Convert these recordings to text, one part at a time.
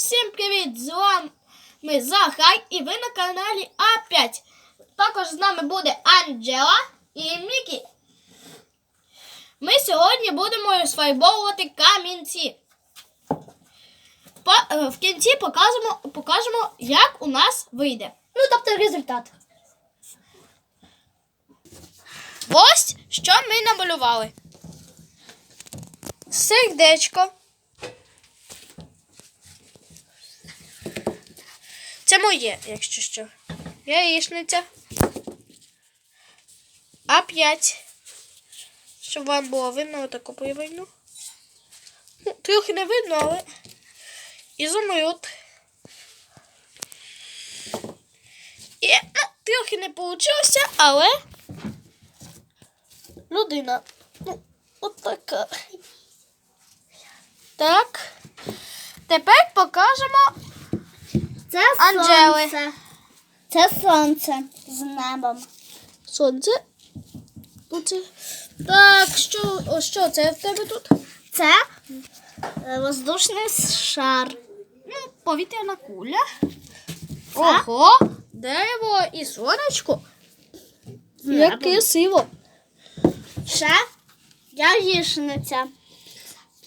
Всім привіт! З вами Захар і ви на каналі А5. Також з нами буде Анджела і Мікі. Ми сьогодні будемо розфарбовувати камінці. По- е, в кінці покажемо, покажемо, як у нас вийде. Ну, тобто результат. Ось що ми намалювали. Сердечко. Це моє, якщо що. Яєчниця. А5. Щоб вам було видно, отаку появину. Ну, трохи не видно, але. Ізумруд. І, ну, трохи не вийшло, але людина. Ну, от така. Так. Тепер покажемо Це Анджели. сонце. Це сонце з небом. сонце. Оце. Так, що, о, що це в тебе тут? Це е, воздушний шар. Ну, повітряна куля. Ого, дерево і сонечко. Як небом. красиво. Ще яєчниця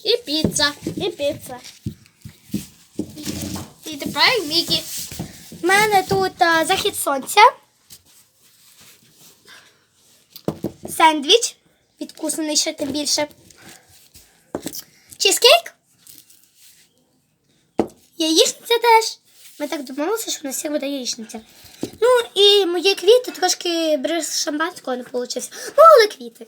І піца. і піца. І тепер Мікі. У мене тут е, захід сонця. Сендвіч. Відкусаний ще тим більше. Чизкейк. Яєчниця теж. Ми так домовилися, що у нас буде яєчниця. Ну і мої квіти трошки бриз шампанського не вийшло. Ну, але квіти.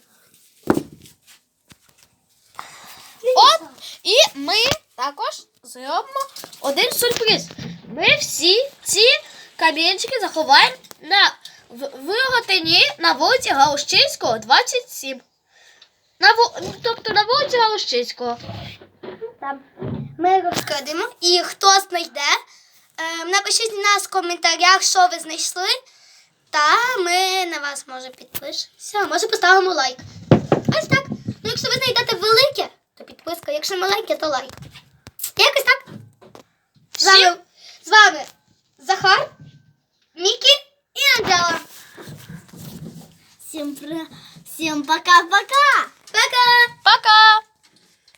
От і ми також зробимо один сюрприз. Ми всі ці камінчики заховаємо на в, в на вулиці Галущинського, 27. На, ву- тобто на вулиці Галущинського. Там ми розкладемо. І хто знайде, е, напишіть нас в коментарях, що ви знайшли. Та ми на вас може підпишемося, може поставимо лайк. Ось так. Ну, якщо ви знайдете велике, то підписка. Якщо маленьке, то лайк. З вами, з вами Захар, Мікі і Анджела. Всім, всім пока-пока. Пока! Пока!